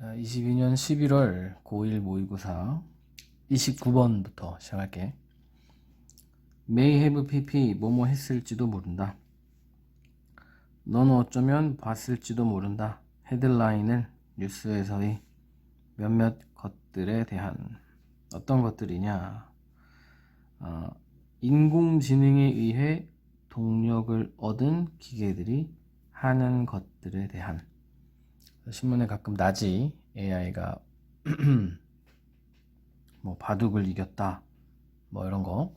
자, 22년 11월 고1 모의고사 29번부터 시작할게. May have pp 뭐뭐 했을지도 모른다. 너는 어쩌면 봤을지도 모른다. 헤드라인을 뉴스에서의 몇몇 것들에 대한 어떤 것들이냐. 어, 인공지능에 의해 동력을 얻은 기계들이 하는 것들에 대한 신문에 가끔 나지 AI가 뭐 바둑을 이겼다 뭐 이런 거.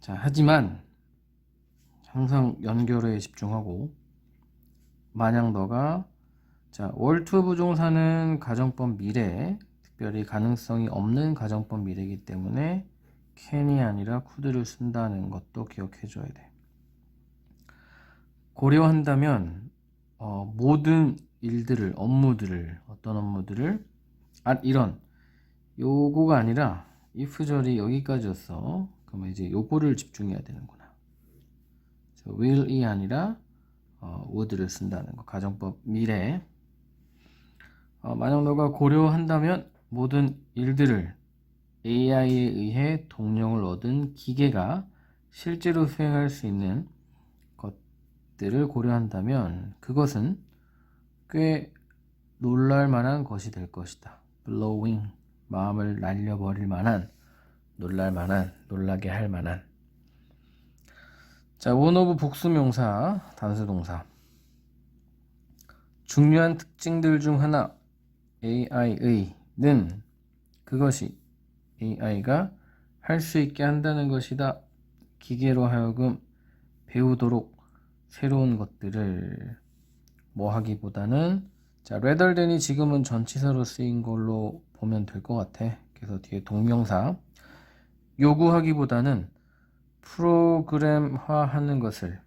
자 하지만 항상 연결에 집중하고 만약 너가 자 월투 부종사는 가정법 미래 특별히 가능성이 없는 가정법 미래이기 때문에 캔이 아니라 쿠드를 쓴다는 것도 기억해 줘야 돼. 고려한다면 어, 모든 일들을 업무들을 어떤 업무들을 아 이런. 요거가 아니라 if절이 여기까지였어. 그러면 이제 요거를 집중해야 되는구나. 저 will이 아니라 어, would를 쓴다는 거. 가정법 미래. 어, 만약 너가 고려한다면 모든 일들을 AI에 의해 동력을 얻은 기계가 실제로 수행할 수 있는 것들을 고려한다면 그것은 꽤 놀랄 만한 것이 될 것이다. blowing 마음을 날려버릴 만한 놀랄 만한 놀라게 할 만한 자 원오브 복수명사 단수동사 중요한 특징들 중 하나 AI의는 그것이 AI가 할 수 있게 한다는 것이다. 기계로 하여금 배우도록 새로운 것들을 뭐 하기보다는 자, rather than이 지금은 전치사로 쓰인 걸로 보면 될 것 같아. 그래서 뒤에 동명사. 요구하기보다는 프로그램화하는 것을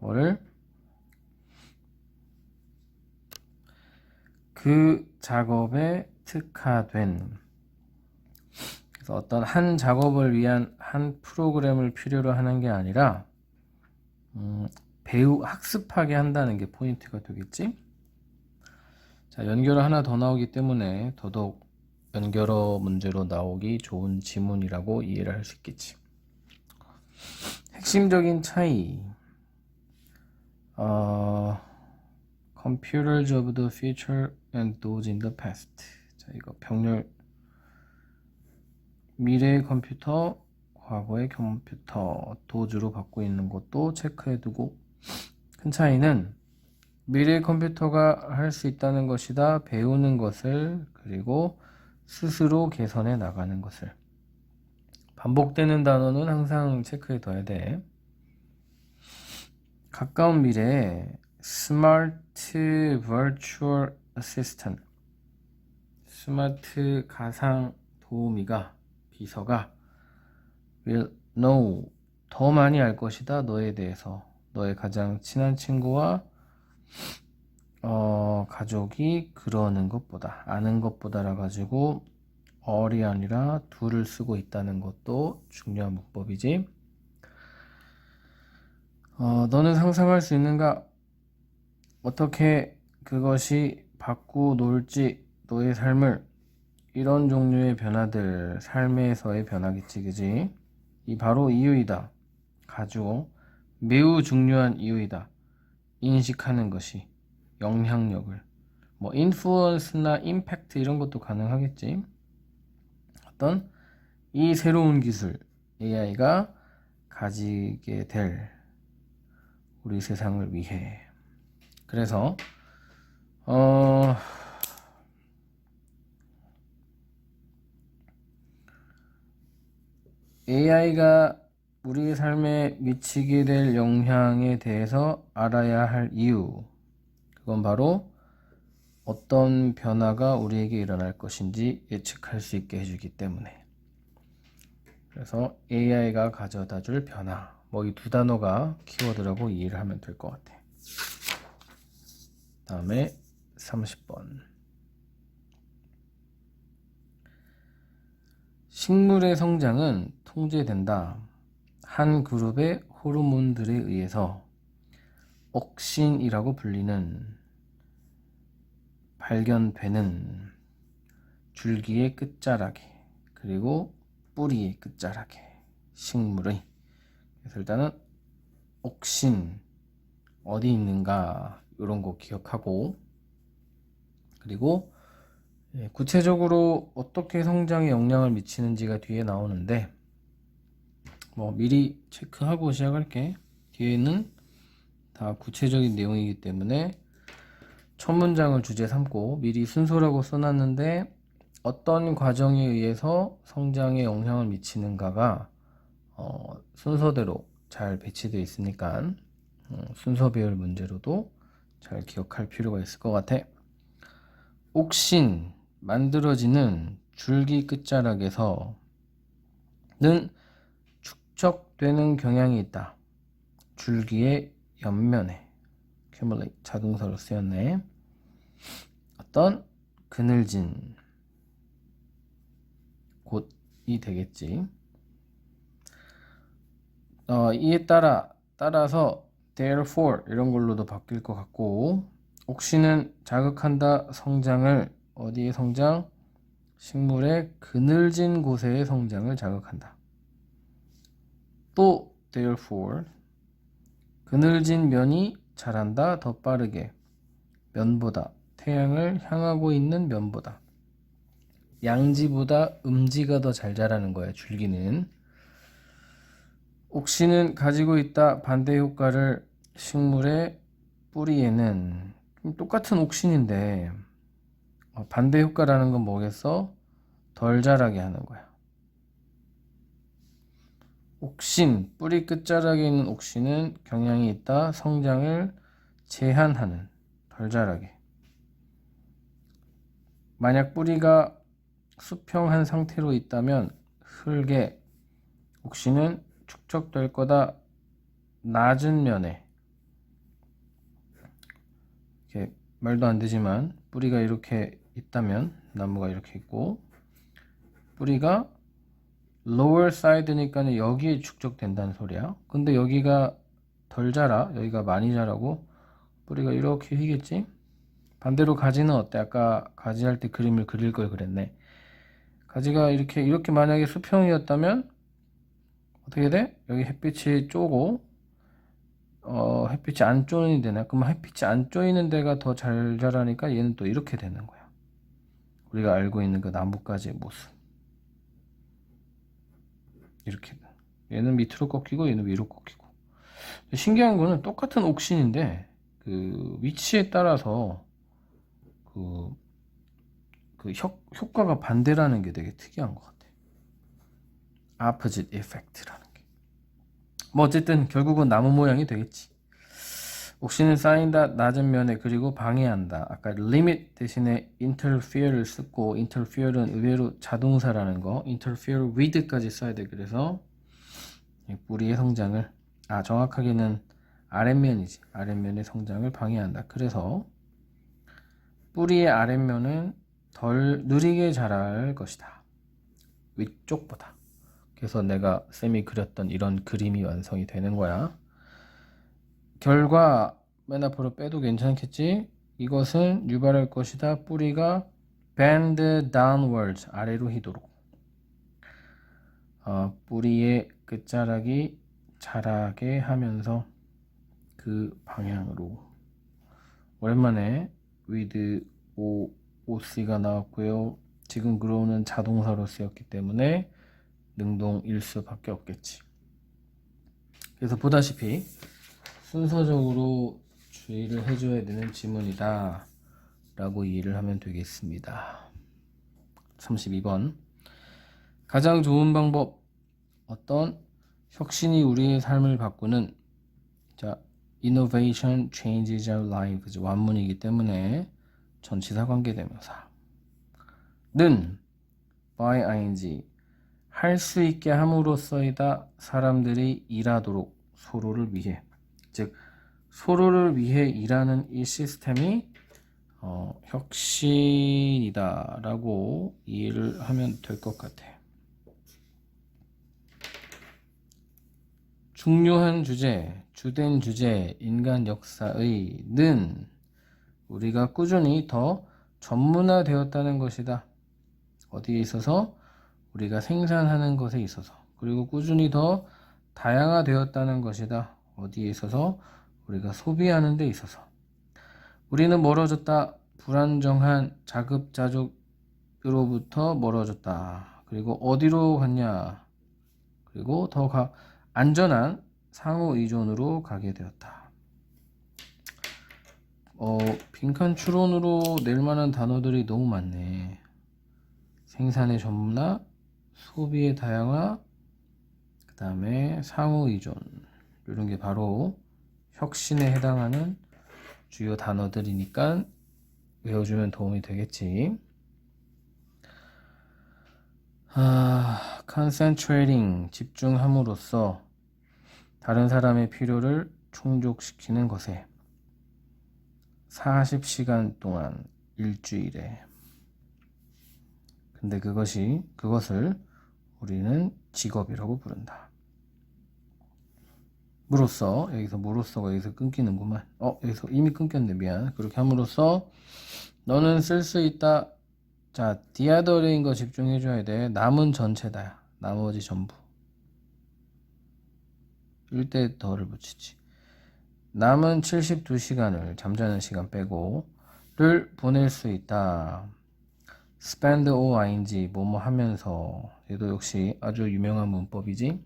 뭐를? 그 작업에 특화된. 그래서 어떤 한 작업을 위한 한 프로그램을 필요로 하는 게 아니라 음, 배우 학습하게 한다는 게 포인트가 되겠지? 자, 연결어 하나 더 나오기 때문에 더더욱 연결어 문제로 나오기 좋은 지문이라고 이해를 할 수 있겠지. 핵심적인 차이. 어, computers of the future and those in the past. 자, 이거 병렬 미래의 컴퓨터, 과거의 컴퓨터 도주로 받고 있는 것도 체크해두고 큰 차이는 미래 컴퓨터가 할 수 있다는 것이다. 배우는 것을 그리고 스스로 개선해 나가는 것을 반복되는 단어는 항상 체크해 둬야 돼. 가까운 미래에 스마트 버추얼 어시스턴트 스마트 가상 도우미가 비서가 will know 더 많이 알 것이다 너에 대해서 너의 가장 친한 친구와 어, 가족이 그러는 것보다 아는 것보다라 가지고 어리 아니라 둘을 쓰고 있다는 것도 중요한 문법이지. 어, 너는 상상할 수 있는가? 어떻게 그것이 바꾸 놓을지 너의 삶을 이런 종류의 변화들 삶에서의 변화겠지 그지? 이 바로 이유이다. 가지고 매우 중요한 이유이다. 인식하는 것이 영향력을 뭐 인플루언스나 임팩트 이런 것도 가능하겠지. 어떤 이 새로운 기술 AI가 가지게 될 우리 세상을 위해 그래서 어 AI가 우리 삶에 미치게 될 영향에 대해서 알아야 할 이유. 그건 바로 어떤 변화가 우리에게 일어날 것인지 예측할 수 있게 해주기 때문에. 그래서 AI가 가져다 줄 변화. 뭐 이 두 단어가 키워드라고 이해를 하면 될 것 같아. 다음에 30번. 식물의 성장은 통제된다. 한 그룹의 호르몬들에 의해서 억신이라고 불리는 발견되는 줄기의 끝자락에 그리고 뿌리의 끝자락에 식물의 그래서 일단은 옥신 어디 있는가 이런 거 기억하고 그리고 예, 구체적으로 어떻게 성장에 영향을 미치는지가 뒤에 나오는데 뭐 미리 체크하고 시작할게 뒤에는 다 구체적인 내용이기 때문에 첫 문장을 주제 삼고 미리 순서라고 써놨는데 어떤 과정에 의해서 성장에 영향을 미치는가가 어, 순서대로 잘 배치되어 있으니까 음, 순서 배열 문제로도 잘 기억할 필요가 있을 것 같아. 옥신 만들어지는 줄기 끝자락에서는 축적되는 경향이 있다. 줄기의 옆면에 accumulate 자동사로 쓰였네. 어떤 그늘진 곳이 되겠지. 어, 이에 따라 따라서 therefore 이런 걸로도 바뀔 것 같고 옥시는 자극한다 성장을 어디에 성장? 식물의 그늘진 곳의 성장을 자극한다. 또 therefore 그늘진 면이 자란다 더 빠르게 면보다 태양을 향하고 있는 면보다 양지보다 음지가 더 잘 자라는 거야 줄기는 옥시는 가지고 있다 반대 효과를 식물의 뿌리에는 똑같은 옥신인데 어, 반대 효과라는 건 뭐겠어? 덜 자라게 하는 거야. 옥신, 뿌리 끝자락에 있는 옥신은 경향이 있다. 성장을 제한하는, 덜 자라게. 만약 뿌리가 수평한 상태로 있다면 흙에 옥신은 축적될 거다. 낮은 면에 이렇게 말도 안 되지만 뿌리가 이렇게 있다면 나무가 이렇게 있고 뿌리가 lower side니까 여기에 축적된다는 소리야. 근데 여기가 덜 자라, 여기가 많이 자라고 뿌리가 이렇게 휘겠지? 반대로 가지는 어때? 아까 가지 할 때 그림을 그릴 걸 그랬네. 가지가 이렇게 이렇게 만약에 수평이었다면 어떻게 돼? 여기 햇빛이 쪼고 어, 햇빛이 안 쪼이는 데나 그러면 햇빛이 안 쪼이는 데가 더 잘 자라니까 얘는 또 이렇게 되는 거야. 우리가 알고 있는 그 나뭇가지의 모습. 이렇게. 얘는 밑으로 꺾이고 얘는 위로 꺾이고. 신기한 거는 똑같은 옥신인데 그 위치에 따라서 그, 그 효, 효과가 반대라는 게 되게 특이한 것 같아. opposite effect라는 게. 뭐 어쨌든 결국은 나무 모양이 되겠지. 옥신은 쌓인다 낮은 면에 그리고 방해한다. 아까 limit 대신에 interfere를 쓰고 interfere는 의외로 자동사라는 거 interfere with까지 써야 돼. 그래서 이 뿌리의 성장을 아 정확하게는 아랫면이지. 아랫면의 성장을 방해한다. 그래서 뿌리의 아랫면은 덜 느리게 자랄 것이다. 위쪽보다. 그래서 내가 쌤이 그렸던 이런 그림이 완성이 되는 거야. 결과 맨 앞으로 빼도 괜찮겠지? 이것은 유발할 것이다. 뿌리가 bend downwards 아래로 휘도록. 어, 뿌리의 끝자락이 자라게 하면서 그 방향으로. 오랜만에 with o, oc가 나왔고요. 지금 grow는 자동사로 쓰였기 때문에 능동 일 수밖에 없겠지. 그래서 보다시피 순서적으로 주의를 해줘야 되는 지문이다 라고 이해를 하면 되겠습니다. 32번. 가장 좋은 방법. 어떤 혁신이 우리의 삶을 바꾸는 자 innovation changes our lives. 완문이기 때문에 전치사 관계대명사. 는 by ing 할 수 있게 함으로써이다 사람들이 일하도록 서로를 위해 즉 서로를 위해 일하는 이 시스템이 어, 혁신이다라고 이해를 하면 될 것 같아. 중요한 주제, 주된 주제, 인간 역사의 는 우리가 꾸준히 더 전문화되었다는 것이다. 어디에 있어서 우리가 생산하는 것에 있어서 그리고 꾸준히 더 다양화되었다는 것이다. 어디에 있어서 우리가 소비하는 데 있어서 우리는 멀어졌다. 불안정한 자급자족으로부터 멀어졌다. 그리고 어디로 갔냐? 그리고 더 가, 안전한 상호 의존으로 가게 되었다. 어, 빈칸 추론으로 낼 만한 단어들이 너무 많네. 생산의 전문화, 소비의 다양화, 그 다음에 상호 의존. 이런 게 바로 혁신에 해당하는 주요 단어들이니까 외워주면 도움이 되겠지. 아, concentrating, 집중함으로써 다른 사람의 필요를 충족시키는 것에 40시간 동안 일주일에 근데 그것이 그것을 우리는 직업이라고 부른다. 무로써 여기서 무로써가 여기서 끊기는구만. 어 여기서 이미 끊겼네 미안. 그렇게 함으로써 너는 쓸 수 있다. 자 디아더레인 거 집중해 줘야 돼. 남은 전체다. 나머지 전부. 일대 더를 붙이지. 남은 72시간을 잠자는 시간 빼고 를 보낼 수 있다. spend o ing 뭐뭐 하면서 얘도 역시 아주 유명한 문법이지.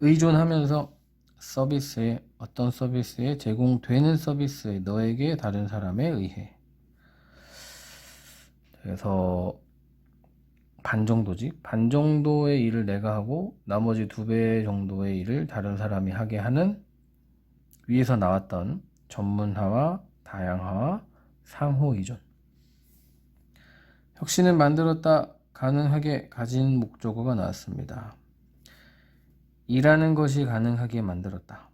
의존하면서 서비스에 어떤 서비스에 제공되는 서비스에 너에게 다른 사람에 의해. 그래서 반 정도지. 반 정도의 일을 내가 하고 나머지 두 배 정도의 일을 다른 사람이 하게 하는 위에서 나왔던 전문화와 다양화와 상호 이존. 혁신을 만들었다 가능하게 가진 목적어가 나왔습니다. 일하는 것이 가능하게 만들었다.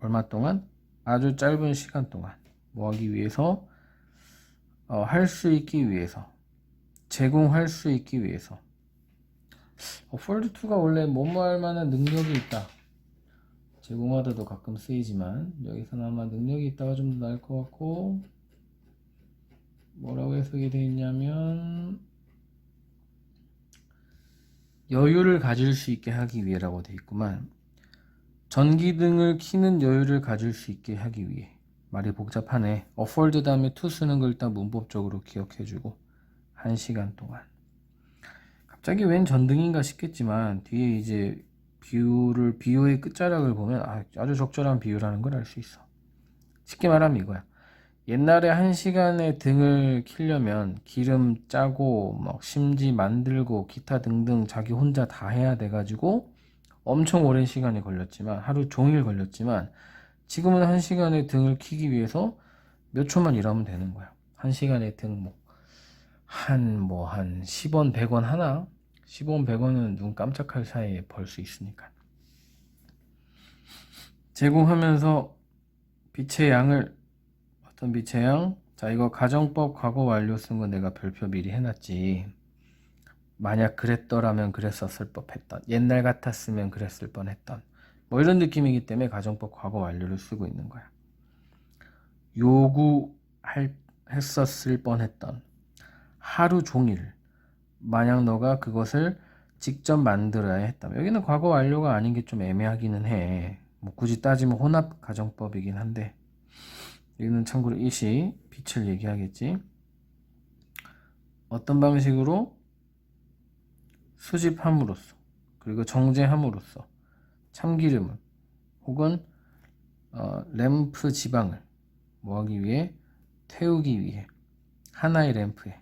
얼마 동안? 아주 짧은 시간 동안. 뭐 하기 위해서? 어, 할 수 있기 위해서. 제공할 수 있기 위해서. 어, 폴드2가 원래 뭐뭐 할 만한 능력이 있다. 제공하다도 가끔 쓰이지만 여기서는 아마 능력이 있다가 좀 더 나을 것 같고 뭐라고 해석이 되어 있냐면 여유를 가질 수 있게 하기 위해라고 되어 있구만. 전기등을 켜는 여유를 가질 수 있게 하기 위해. 말이 복잡하네. afford 다음에 to 쓰는 걸 일단 문법적으로 기억해주고 1시간 동안. 갑자기 웬 전등인가 싶겠지만 뒤에 이제 비유를 비유의 끝자락을 보면 아, 아주 적절한 비유라는 걸 알 수 있어. 쉽게 말하면 이거야. 옛날에 한 시간에 등을 키려면 기름 짜고 막 심지 만들고 기타 등등 자기 혼자 다 해야 돼 가지고 엄청 오랜 시간이 걸렸지만 하루 종일 걸렸지만 지금은 한 시간에 등을 키기 위해서 몇 초만 일하면 되는 거야. 한 시간에 등 뭐 한 뭐한 10원 100원 하나 10원 100원은 눈 깜짝할 사이에 벌 수 있으니까 제공하면서 빛의 양을 양? 자 이거 가정법 과거 완료 쓴 거 내가 별표 미리 해놨지 만약 그랬더라면 그랬었을 법했던 옛날 같았으면 그랬을 뻔했던 뭐 이런 느낌이기 때문에 가정법 과거 완료를 쓰고 있는 거야 요구할 했었을 뻔했던 하루 종일 만약 너가 그것을 직접 만들어야 했다면 여기는 과거 완료가 아닌 게 좀 애매하기는 해. 뭐 굳이 따지면 혼합 가정법이긴 한데 여기는 참고로 이시 빛을 얘기하겠지. 어떤 방식으로 수집함으로써 그리고 정제함으로써 참기름을 혹은 어, 램프 지방을 뭐하기 위해 태우기 위해 하나의 램프에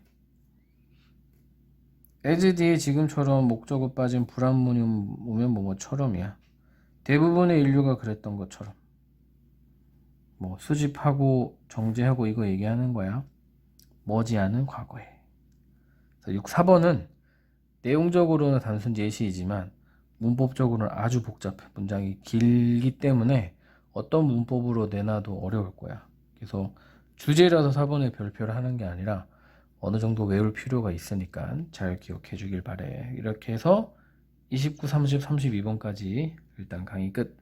as 뒤에 지금처럼 목적어 빠진 불합문이 오면 뭐뭐처럼이야. 대부분의 인류가 그랬던 것처럼. 뭐 수집하고 정제하고 이거 얘기하는 거야. 머지않은 과거에. 6, 4번은 내용적으로는 단순 예시이지만 문법적으로는 아주 복잡해. 문장이 길기 때문에 어떤 문법으로 내놔도 어려울 거야. 그래서 주제라서 4번에 별표를 하는 게 아니라 어느 정도 외울 필요가 있으니까 잘 기억해 주길 바래. 이렇게 해서 29, 30, 32번까지 일단 강의 끝.